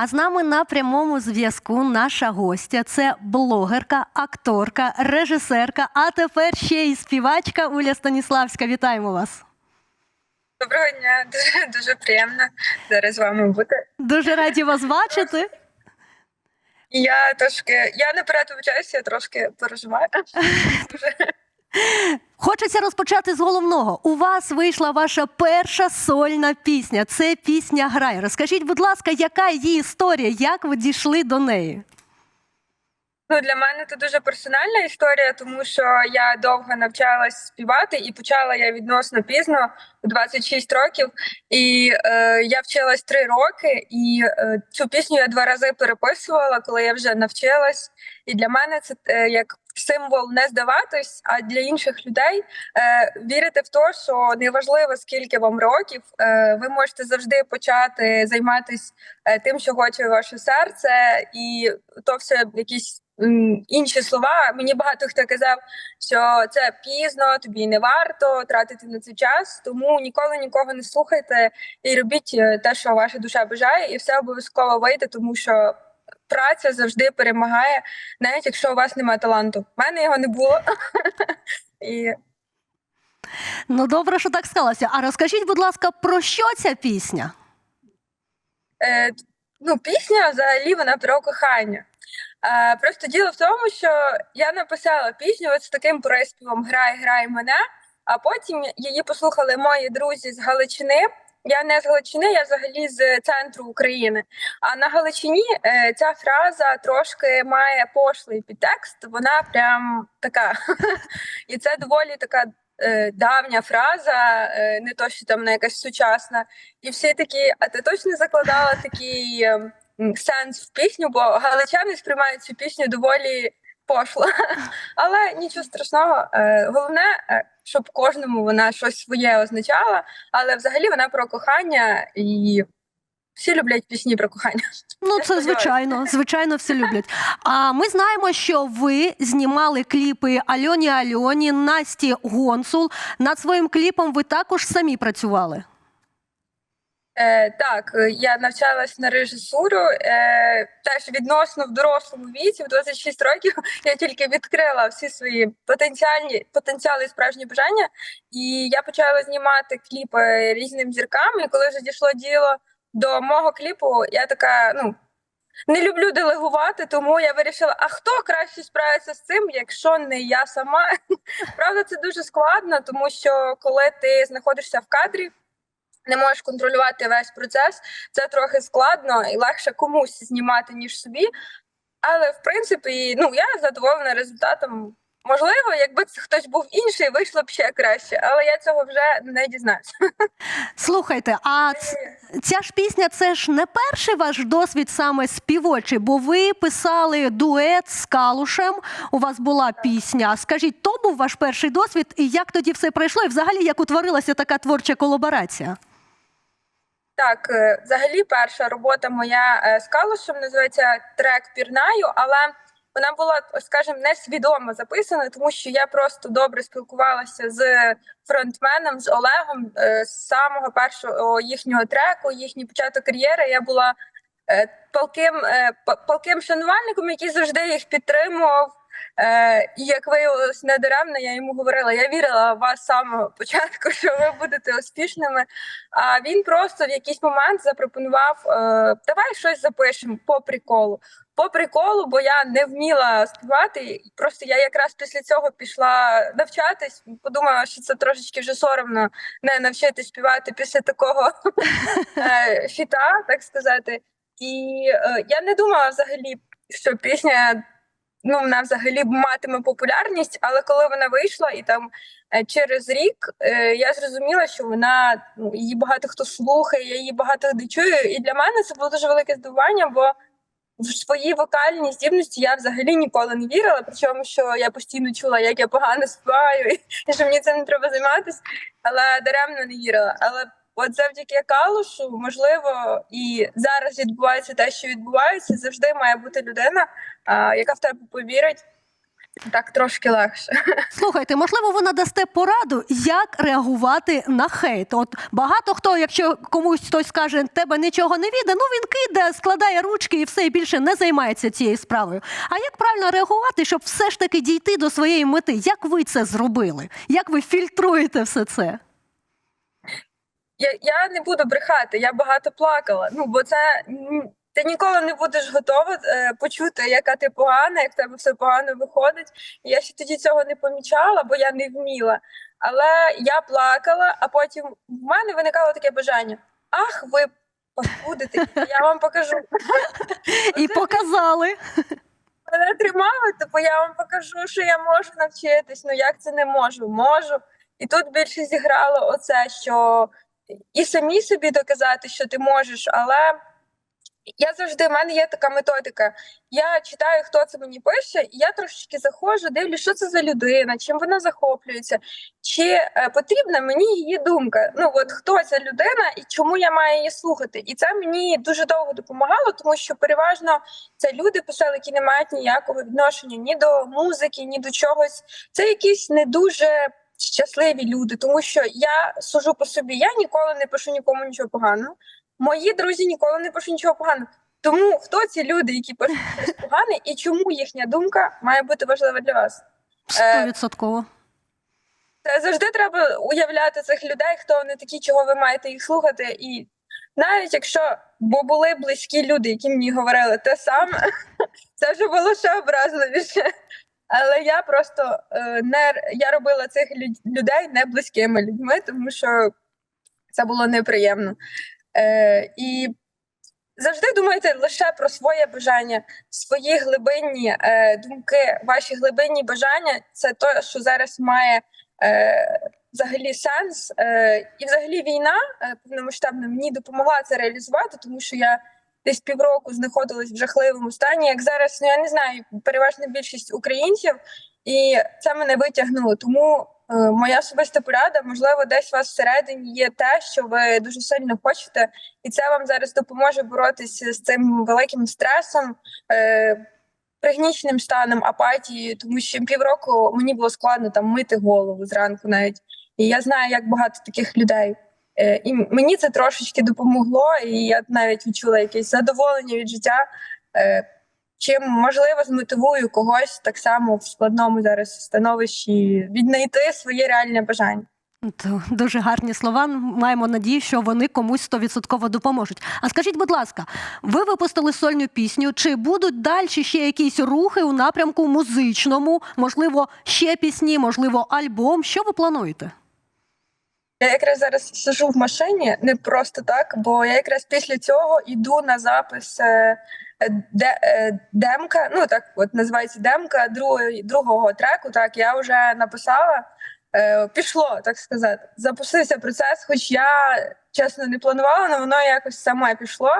А з нами на прямому зв'язку наша гостя це блогерка, акторка, режисерка, а тепер ще й співачка Уля Станіславська. Вітаємо вас! Доброго дня, дуже дуже приємно зараз з вами бути. Дуже раді вас бачити. Я трошки, я наперед вибачаюся, я трошки переживаю. Хочеться розпочати з головного. У вас вийшла ваша перша сольна пісня. Це пісня Грай. Розкажіть, будь ласка, яка її історія? Як ви дійшли до неї? Ну, для мене це дуже персональна історія, тому що я довго навчалась співати і почала я відносно пізно, 26 років. І е, я вчилась 3 роки, і е, цю пісню я два рази переписувала, коли я вже навчилась. І для мене це е, як символ не здаватись, а для інших людей е, вірити в те, що неважливо скільки вам років, е, ви можете завжди почати займатися е, тим, що хоче ваше серце, і то все якісь інші слова. Мені багато хто казав, що це пізно, тобі не варто тратити на це час. Тому ніколи нікого не слухайте і робіть е, те, що ваша душа бажає, і все обов'язково вийде, тому що. Праця завжди перемагає, навіть якщо у вас немає таланту. У мене його не було. І Ну, добре, що так сталося. А розкажіть, будь ласка, про що ця пісня? е, ну, пісня взагалі вона про кохання. Е, просто діло в тому, що я написала пісню от з таким приспівом Грай, грай мене, а потім її послухали мої друзі з Галичини. Я не з Галичини, я взагалі з центру України. А на Галичині е, ця фраза трошки має пошлий підтекст. Вона прям така. І це доволі така е, давня фраза, е, не то, що там вона якась сучасна. І всі такі, а ти точно закладала такий е, сенс в пісню, бо галичани сприймають цю пісню доволі пошло. Але нічого страшного. Е, Головне, е, щоб кожному вона щось своє означала, але взагалі вона про кохання і всі люблять пісні про кохання. Ну, це звичайно, звичайно, всі люблять. А ми знаємо, що ви знімали кліпи Альоні Альоні, Насті Гонсул. Над своїм кліпом ви також самі працювали. Е, так, е, я навчалась на режисуру. Е, теж відносно в дорослому віці, в 26 років, я тільки відкрила всі свої потенціальні потенціали і справжні бажання. І я почала знімати кліпи різним зіркам. І коли вже дійшло діло до мого кліпу, я така, ну. Не люблю делегувати, тому я вирішила, а хто краще справиться з цим, якщо не я сама. Правда, це дуже складно, тому що коли ти знаходишся в кадрі, не можеш контролювати весь процес. Це трохи складно і легше комусь знімати, ніж собі. Але в принципі, ну я задоволена результатом. Можливо, якби це хтось був інший, вийшло б ще краще, але я цього вже не дізнаюся. Слухайте, а ця ж пісня це ж не перший ваш досвід саме співочий, бо ви писали дует з Калушем. У вас була пісня. Скажіть, то був ваш перший досвід, і як тоді все пройшло? І взагалі як утворилася така творча колаборація? Так, е, взагалі, перша робота моя е, з Калушем називається трек Пірнаю, але вона була, скажімо, несвідомо записана, тому що я просто добре спілкувалася з фронтменом, з Олегом е, з самого першого їхнього треку, їхній початок кар'єри. Я була палким, палким шанувальником, який завжди їх підтримував. Е, і як виявилось недаремно, я йому говорила, я вірила в вас з самого початку, що ви будете успішними. А він просто в якийсь момент запропонував: е, давай щось запишемо по приколу. По приколу, бо я не вміла співати. Просто я якраз після цього пішла навчатись. Подумала, що це трошечки вже соромно не навчитись співати після такого е, фіта, так сказати. І е, я не думала взагалі, що пісня ну, вона взагалі матиме популярність, але коли вона вийшла, і там е, через рік е, я зрозуміла, що вона ну, її багато хто слухає, я її багато де чую. І для мене це було дуже велике здивування, бо в свої вокальні здібності я взагалі ніколи не вірила. Причому що я постійно чула, як я погано співаю, і що мені цим не треба займатися, але даремно не вірила. Але от завдяки калушу, можливо, і зараз відбувається те, що відбувається, завжди має бути людина, яка в тебе повірить. Так трошки легше. Слухайте, можливо, ви надасте пораду, як реагувати на хейт. От багато хто, якщо комусь хтось скаже, тебе нічого не віде, ну він киде, складає ручки і все і більше не займається цією справою. А як правильно реагувати, щоб все ж таки дійти до своєї мети? Як ви це зробили? Як ви фільтруєте все це? Я, я не буду брехати, я багато плакала. Ну, бо це ти ніколи не будеш готова е, почути, яка ти погана, як в тебе все погано виходить. Я ще тоді цього не помічала, бо я не вміла. Але я плакала, а потім в мене виникало таке бажання: ах, ви паскудите, я вам покажу. І показали. Мене тримали, типу я вам покажу, що я можу навчитись. Ну як це не можу? Можу. І тут більше зіграло оце, що і самі собі доказати, що ти можеш, але я завжди в мене є така методика. Я читаю, хто це мені пише, і я трошечки заходжу, дивлюсь, що це за людина, чим вона захоплюється, чи е, потрібна мені її думка. Ну от хто ця людина і чому я маю її слухати? І це мені дуже довго допомагало, тому що переважно це люди писали, які не мають ніякого відношення ні до музики, ні до чогось. Це якісь не дуже щасливі люди, тому що я сужу по собі. Я ніколи не пишу нікому нічого поганого. Мої друзі ніколи не пишуть нічого поганого. Тому хто ці люди, які пишуть щось погане, і чому їхня думка має бути важлива для вас? Е, Стовідсотково. Це завжди треба уявляти цих людей, хто вони такі, чого ви маєте їх слухати. І навіть якщо бо були близькі люди, які мені говорили те саме, це вже було ще образливіше. Але я просто е, не я робила цих люд- людей не близькими людьми, тому що це було неприємно. Е, і завжди думайте лише про своє бажання, свої глибинні е, думки, ваші глибинні бажання це те, що зараз має е, взагалі сенс. Е, і взагалі війна е, повномасштабна мені допомогла це реалізувати, тому що я десь півроку знаходилась в жахливому стані. Як зараз, ну я не знаю, переважна більшість українців, і це мене витягнуло. Тому е, моя особиста порада, можливо, десь у вас всередині є те, що ви дуже сильно хочете, і це вам зараз допоможе боротися з цим великим стресом. Е, Пригніченим станом апатією, тому що півроку мені було складно там мити голову зранку навіть. І я знаю, як багато таких людей. Е, І мені це трошечки допомогло, і я навіть відчула якесь задоволення від життя. Е, Чим можливо змотивую когось так само в складному зараз становищі віднайти своє реальне бажання. То дуже гарні слова. Маємо надію, що вони комусь стовідсотково допоможуть. А скажіть, будь ласка, ви випустили сольну пісню? Чи будуть далі ще якісь рухи у напрямку музичному? Можливо, ще пісні, можливо, альбом? Що ви плануєте? Я якраз зараз сижу в машині не просто так, бо я якраз після цього йду на запис е, де, е, демка. Ну так от називається демка другого, другого треку. Так я вже написала. Е, пішло, так сказати. Запустився процес, хоч я чесно не планувала, але воно якось саме пішло.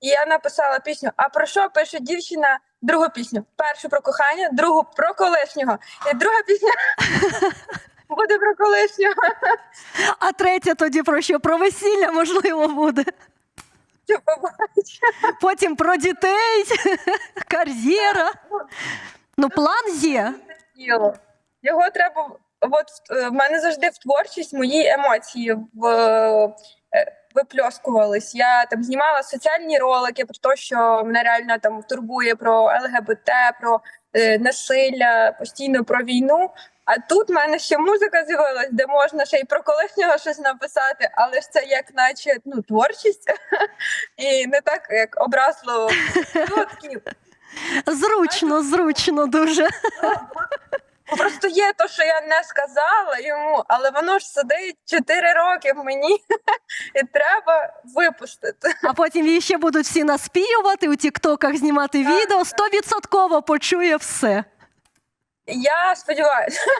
І я написала пісню. А про що пише дівчина? Другу пісню. Першу про кохання, другу про колишнього. І друга пісня буде про колишнього. А третя тоді про що? Про весілля, можливо, буде. Що? Потім про дітей, кар'єра. Ну, план є. Його треба. От е, в мене завжди в творчість мої емоції в, е, випльоскувались. Я там знімала соціальні ролики про те, що мене реально там турбує про ЛГБТ, про е, насилля, постійно про війну. А тут в мене ще музика з'явилась, де можна ще й про колишнього щось написати, але ж це як наче ну, творчість, і не так як образливо. Ну, Зручно, зручно дуже. Просто є то, що я не сказала йому, але воно ж сидить 4 роки в мені, і треба випустити. А потім її ще будуть всі наспівувати у тіктоках знімати відео. Стовідсотково почує все. Я сподіваюся.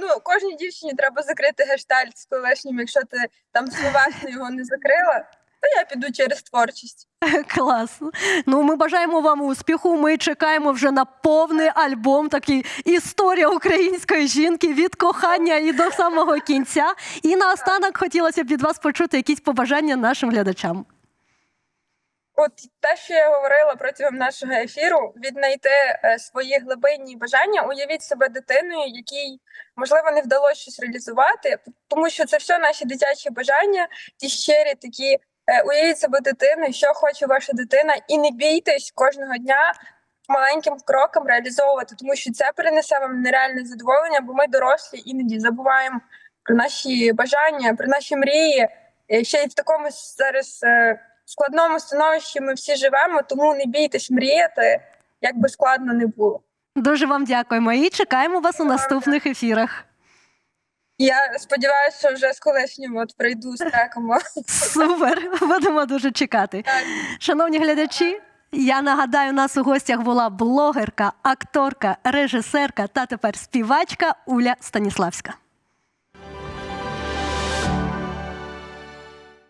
Ну, кожній дівчині треба закрити гештальт з колишнім, якщо ти там словесно його не закрила, то я піду через творчість. Класно. Ну, ми бажаємо вам успіху. Ми чекаємо вже на повний альбом. Такий історія української жінки від кохання і до самого кінця. І наостанок хотілося б від вас почути якісь побажання нашим глядачам. От те, що я говорила протягом нашого ефіру, віднайти е, свої глибинні бажання, уявіть себе дитиною, якій можливо не вдалося щось реалізувати, тому що це все наші дитячі бажання, ті щирі такі. е, Уявіть себе дитиною, що хоче ваша дитина, і не бійтесь кожного дня маленьким кроком реалізовувати, тому що це принесе вам нереальне задоволення, бо ми дорослі іноді забуваємо про наші бажання, про наші мрії. Е, Ще й в такому зараз складному становищі ми всі живемо, тому не бійтесь мріяти, як би складно не було. Дуже вам дякуємо і чекаємо вас у наступних ефірах. Я сподіваюся, що вже з колишнім от прийду з треком. Супер, будемо дуже чекати. Так. Шановні глядачі, я нагадаю, у нас у гостях була блогерка, акторка, режисерка та тепер співачка Уля Станіславська.